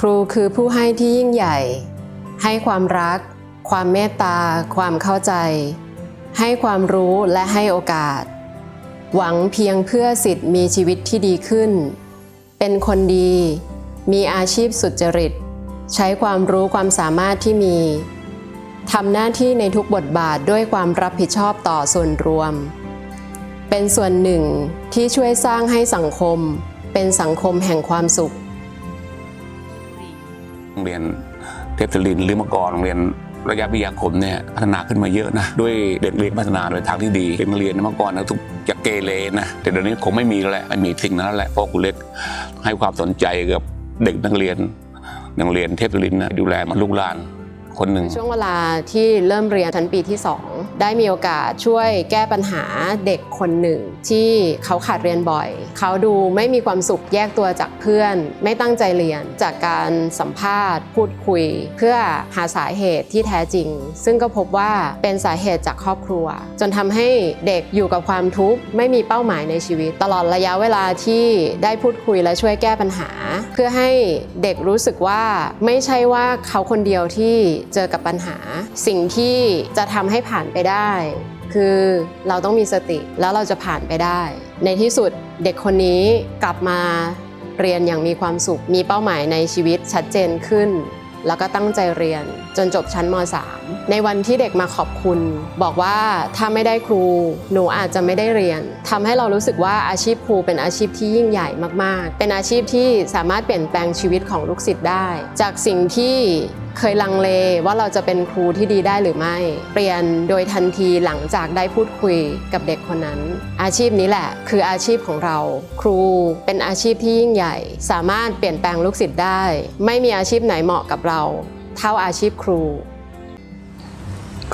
ครูคือผู้ให้ที่ยิ่งใหญ่ ให้ความรัก ความเมตตา ความเข้าใจ ให้ความรู้และให้โอกาส หวังเพียงเพื่อสิทธิ์มีชีวิตที่ดีขึ้น เป็นคนดี มีอาชีพสุจริต ใช้ความรู้ความสามารถที่มีทำหน้าที่ในทุกบทบาทด้วยความรับผิดชอบต่อส่วนรวม เป็นส่วนหนึ่งที่ช่วยสร้างให้สังคม เป็นสังคมแห่งความสุข โรงเรียนเทพศรินหรือมื่อก่อนโรงเรียนระยะวิทยาคมเนี่ยพัฒนาขึ้นมาเยอะนะด้วยเด็กเรียนพัฒนาโดยทางที่ดีเด็กนักเรียนเมื่อก่อนนะทุกจะเกเรนะแต่เดี๋ยวนี้คงไม่มีแล้วแหละไม่มีสิ่งนั้นแล้วแหละเพราะครูเล็กให้ความสนใจกับเด็กนักเรียนโรงเรียนเทพศรินนะดูแลมาลูกหลาน คนหนึ่งช่วงเวลาที่เริ่มเรียนชั้นปีที่ 2 ได้มีโอกาสช่วยแก้ปัญหาเด็กคนหนึ่ง ที่เขาขาดเรียนบ่อย เขาดูไม่มีความสุขแยกตัวจากเพื่อน ไม่ตั้งใจเรียนจากการสัมภาษณ์ พูดคุย เพื่อหาสาเหตุที่แท้จริง ซึ่งก็พบว่าเป็นสาเหตุจากครอบครัว จนทำให้เด็กอยู่กับความทุกข์ไม่มีเป้าหมายในชีวิต ตลอดระยะเวลาที่ได้พูดคุยและช่วยแก้ปัญหา เพื่อให้เด็กรู้สึกว่าไม่ใช่ว่าเขาคนเดียวที่เจอกับปัญหา สิ่งที่จะทำให้ผ่านไปได้ คือเราต้องมีสติแล้วเราจะผ่านไปได้ ในที่สุดเด็กคนนี้กลับมาเรียนอย่างมีความสุข มีเป้าหมายในชีวิตชัดเจนขึ้น แล้วก็ตั้งใจเรียนจนจบชั้นม .3 ในวันที่เด็กมาขอบคุณ บอกว่าถ้าไม่ได้ครู หนูอาจจะไม่ได้เรียนทำให้เรารู้สึกว่าอาชีพครูเป็นอาชีพที่ยิ่งใหญ่มาก ๆ เป็นอาชีพที่สามารถเปลี่ยนแปลงชีวิตของลูกศิษย์ได้ จากสิ่งที่ เคยลังเลว่าเราจะเป็นครูที่ดีได้หรือไม่ เปลี่ยนโดยทันทีหลังจากได้พูดคุยกับเด็กคนนั้น อาชีพนี้แหละ คืออาชีพของเรา ครูเป็นอาชีพที่ยิ่งใหญ่ สามารถเปลี่ยนแปลงลูกศิษย์ได้ ไม่มีอาชีพไหนเหมาะกับเรา เท่าอาชีพครู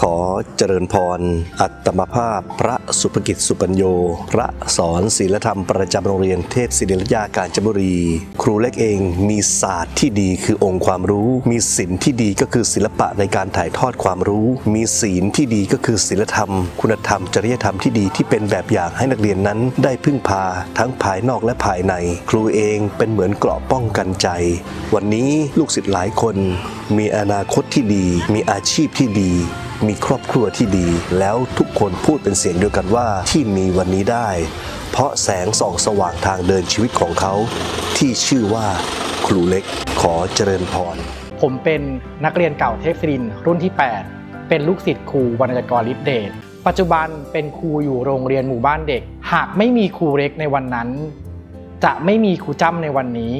ขอเจริญพร อัตมภาพ พระสุภกิจสุปัญโย พระสอนศีลธรรมประจำโรงเรียนเทพศิริยาการจบุรี ครูเล็กเองมีศาสตร์ที่ดีคือองค์ความรู้ มีศิลที่ดีก็คือศิลปะในการถ่ายทอดความรู้ มีศีลที่ดีก็คือศีลธรรม คุณธรรม จริยธรรมที่ดีที่เป็นแบบอย่างให้นักเรียนนั้น ได้พึ่งพาทั้งภายนอกและภายใน ครูเองเป็นเหมือนเกราะป้องกันใจ วันนี้ลูกศิษย์หลายคน มีอนาคตที่ดี มีอาชีพที่ดี มีครอบครัวที่ดี แล้วทุกคนพูดเป็นเสียงเดียวกันว่าที่มีวันนี้ได้ เพราะแสงส่องสว่างทางเดินชีวิตของเขา ที่ชื่อว่าครูเล็กขอเจริญพร ผมเป็นนักเรียนเก่าเทพศิรินทร์รุ่นที่ 8 เป็นลูกศิษย์ครูวรรณกรลิฟเดชปัจจุบันเป็นครูอยู่โรงเรียนหมู่บ้านเด็ก หากไม่มีครูเล็กในวันนั้น จะไม่มีครูจ้ำในวันนี้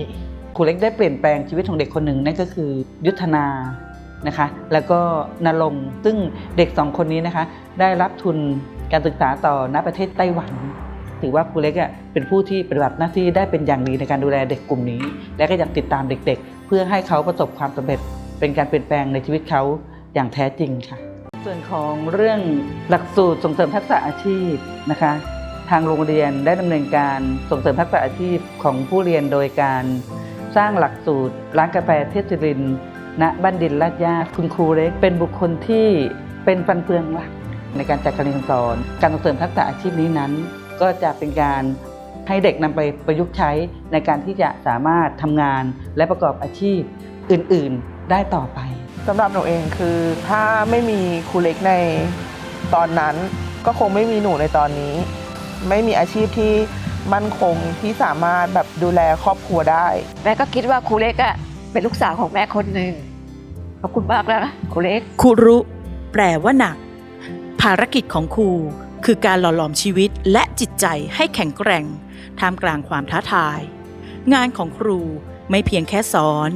ครูเล็กได้เปลี่ยนแปลงชีวิตของเด็กคนหนึ่งนั่นก็คือ ยุทธนา นะคะแล้วก็นรงซึ่งเด็กสองคนนี้นะคะได้รับทุนการศึกษาต่อณประเทศไต้หวัน ถือว่าครูเล็กเป็นผู้ที่ปฏิบัติหน้าที่ได้เป็นอย่างดีในการดูแลเด็กกลุ่มนี้ และก็ยังติดตามเด็ก ๆ เพื่อให้เขาประสบความสำเร็จ เป็นการเปลี่ยนแปลงในชีวิตเขาอย่างแท้จริงค่ะ ส่วนของเรื่องหลักสูตรส่งเสริมทักษะอาชีพนะคะ ทางโรงเรียนได้ดำเนินการส่งเสริมทักษะอาชีพของผู้เรียนโดยการสร้างหลักสูตรร้านกาแฟเทศิรินทร์ ณบ้านดินลาดย่าคุณครูเล็ก เป็นบุคคลที่เป็นฟันเฟืองหลักในการจัดการเรียนการสอน การส่งเสริมทักษะอาชีพนี้นั้น ก็จะเป็นการให้เด็กนำไปประยุกต์ใช้ในการที่จะสามารถทำงานและประกอบอาชีพอื่น ๆ ได้ต่อไปสำหรับหนูเองคือถ้าไม่มีครูเล็กในตอนนั้น ก็คงไม่มีหนูในตอนนี้ ไม่มีอาชีพที่มั่นคงที่สามารถแบบดูแลครอบครัวได้ แม่ก็คิดว่าครูเล็กอะเป็นลูกสาวของแม่คนหนึ่ง ขอบคุณมากนะครูเล็กครูรุ แปลว่าหนัก ภารกิจของครูคือการหล่อหลอมชีวิตและจิตใจให้แข็งแกร่งท่ามกลางความท้าทาย งานของครูไม่เพียงแค่สอน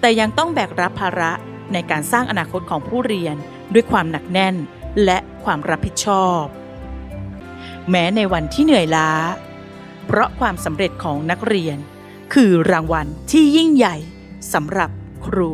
แต่ยังต้องแบกรับภาระในการสร้างอนาคตของผู้เรียนด้วยความหนักแน่นและความรับผิดชอบ แม้ในวันที่เหนื่อยล้า เพราะความสำเร็จของนักเรียน คือรางวัลที่ยิ่งใหญ่สำหรับครู